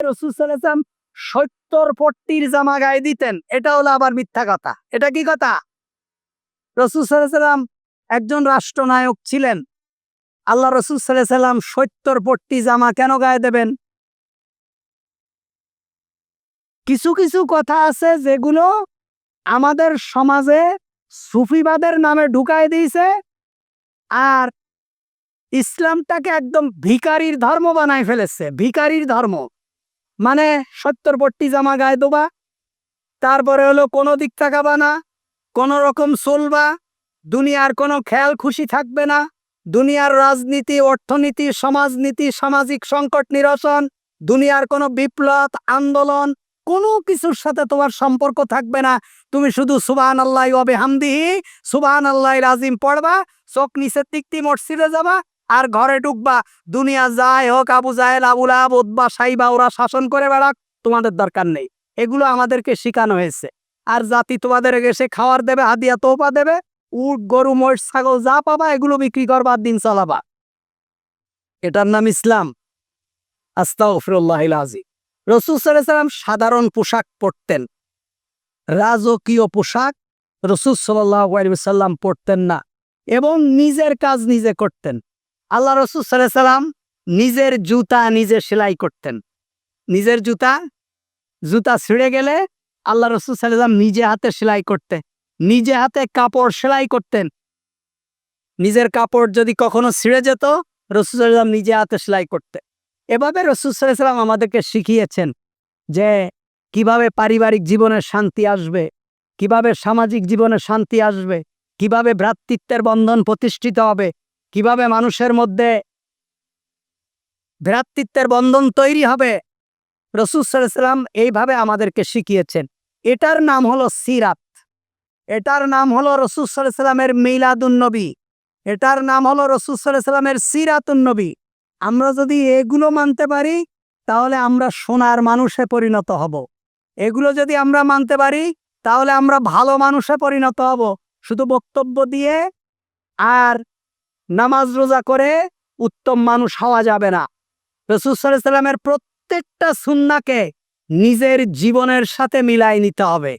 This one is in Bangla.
রসুল সাল্লাম সত্তর পট্টির জামা গায়ে দিতেন। এটা হলো আবার মিথ্যা কথা। এটা কি কথা? রসুল একজন রাষ্ট্রনায়ক ছিলেন। আল্লাহ রসুল সাল্লাম সত্তর পট্টি জামা কেন গায়ে দেবেন? কিছু কিছু কথা আছে যেগুলো আমাদের সমাজে সুফিবাদের নামে ঢুকায় দিয়েছে আর ইসলামটাকে একদম ভিকারির ধর্ম বানায় ফেলেছে। ভিকারির ধর্ম। মানে সত্তর পট্টি জামা গায়ে দেবা, তারপরে হলো কোনো দিক তাকাবা না, কোনো রকম চলবা, দুনিয়ার কোনো খেয়াল খুশি থাকবে না, দুনিয়ার রাজনীতি, অর্থনীতি, সমাজনীতি, সামাজিক সংকট নিরসন, দুনিয়ার কোনো বিপ্লব, আন্দোলন, কোনো কিছুর সাথে তোমার সম্পর্ক থাকবে না। তুমি শুধু সুবাহান আল্লাহ ওবে হামদিহি সুবাহান আল্লাহ রাজিম পড়বা, চোখ নিচের দিকটি মসজিদে যাবা আর ঘরে ঢুকবা, দুনিয়া যায় হোক, আবু জাহেল আবুল আব উদ্বা সাইবা, ওরা শাসন করে বেড়াক, তোমাদের দরকার নেই। এগুলো আমাদেরকে শেখানো হয়েছে। আর জাতি তোমাদের এসে খাওয়ার দেবে হাদিয়া তোপা দেবে, উট, গরু, মহিষ, ছাগল যা পাবা, এগুলো বিক্রি করবা আর দিন চালাবা। এটার নাম ইসলাম। আস্তা আস্তাগফিরুল্লাহ আজি রসুল সাল্লাম সাধারণ পোশাক পরতেন। রাজকীয় পোশাক রসুল সাল্লাম পরতেন না। এবং নিজের কাজ নিজে করতেন। আল্লাহ রসুল সাল্লাম নিজের জুতা নিজে সেলাই করতেন। নিজের জুতা জুতা ছিঁড়ে গেলে আল্লাহ রসুল সাল্লাম নিজে হাতে সেলাই করতে, নিজে হাতে কাপড় সেলাই করতেন। নিজের কাপড় যদি কখনো ছিঁড়ে যেত, রসুল সাল্লাম নিজে হাতে সেলাই করতে। এভাবে রসুল সাল্লাম আমাদেরকে শিখিয়েছেন যে কীভাবে পারিবারিক জীবনে শান্তি আসবে, কীভাবে সামাজিক জীবনে শান্তি আসবে, কীভাবে ভ্রাতৃত্বের বন্ধন প্রতিষ্ঠিত হবে কীভাবে মানুষের মধ্যে ভ্রাতৃত্বের বন্ধন তৈরি হবে? রসুল সাল্লাম এইভাবে আমাদেরকে শিখিয়েছেন। এটার নাম হলো সিরাত। এটার নাম হলো রসুল সাল্লামের মিলাদুন্নবী এটার নাম হলো রসুল সাল্লামের সিরাতুন্নবী আমরা যদি এগুলো মানতে পারি, তাহলে আমরা সোনার মানুষে পরিণত হব। এগুলো যদি আমরা মানতে পারি, তাহলে আমরা ভালো মানুষে পরিণত হব। শুধু বক্তব্য দিয়ে আর নামাজ রোজা করে উত্তম মানুষ হওয়া যাবে না। রসুল সাল্লামের প্রত্যেকটা সুন্নাকে নিজের জীবনের সাথে মিলাই নিতে হবে।